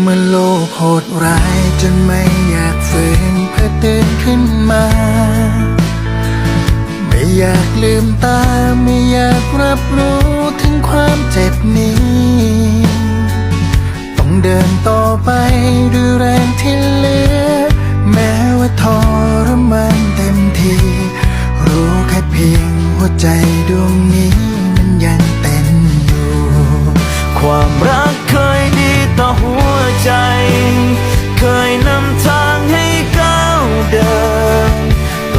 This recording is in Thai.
เมื่อโลกโหดร้ายจนไม่อยากฝืนเพื่อตื่นขึ้นมา ไม่อยากลืมตาไม่อยากรับรู้ถึงความเจ็บนี้ ต้องเดินต่อไปด้วยแรงที่เหลือ แม้ว่าทรมานเต็มที รู้แค่เพียงหัวใจดวงนี้